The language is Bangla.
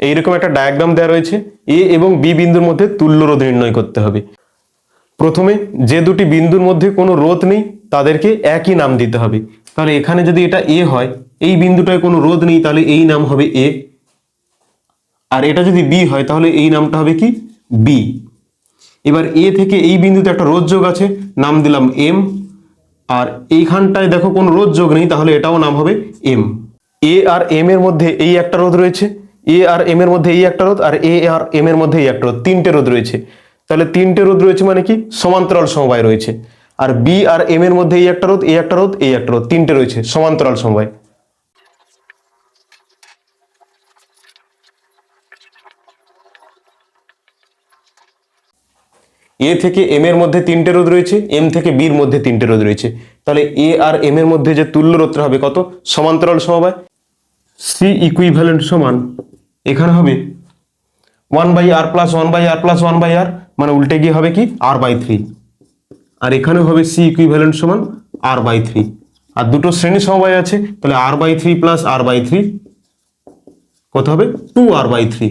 এইরকম একটা ডায়াগ্রাম দেওয়া রয়েছে। এ এবং বি বিন্দুর মধ্যে তুল্য রোধ নির্ণয় করতে হবে। প্রথমে যে দুটি বিন্দুর মধ্যে কোনো রোধ নেই, তাদেরকে একই নাম দিতে হবে। তাহলে এখানে যদি এটা এ হয়, এই বিন্দুটায় কোনো রোধ নেই, তাহলে এই নাম হবে এ। আর এটা যদি বি হয়, তাহলে এই নামটা হবে কি? বি। এবার এ থেকে এই বিন্দুতে একটা রোধ যোগ আছে, নাম দিলাম এম। আর এইখানটায় দেখো কোনো রোধ যোগ নেই, তাহলে এটাও নাম হবে এম। এ আর এম এর মধ্যে এই একটা রোধ রয়েছে। এ আর এম এর মধ্যে এই একটা রোধ আর এ আর এম এর মধ্যে এই একটা রোধ। তিনটে রোধ রয়েছে। তাহলে তিনটে রোধ রয়েছে মানে কি? সমান্তরাল সমবায় রয়েছে। আর বি আর এম এর মধ্যে এই একটা রোধ, এই একটা রোধ, এই একটা রোধ, তিনটে রয়েছে, সমান্তরাল সমবায়। এ থেকে এম এর মধ্যে তিনটে রোধ রয়েছে এম থেকে বির মধ্যে তিনটে রোধ রয়েছে। তাহলে এ আর এম এর মধ্যে যে তুল্য রোধটা হবে কত? সমান্তরাল সমবায়। সি ইকুইভ্যালেন্ট সমান এখানে হবে one by R plus one by R plus one by R মানে উল্টে গিয়ে হবে কি? আর বাই থ্রি আর এখানে হবে সি ইকুইভ্যালেন্ট সমান আর বাই থ্রি আর দুটো শ্রেণি সমবায় আছে, তাহলে R by three plus R by three কত হবে? Two R by three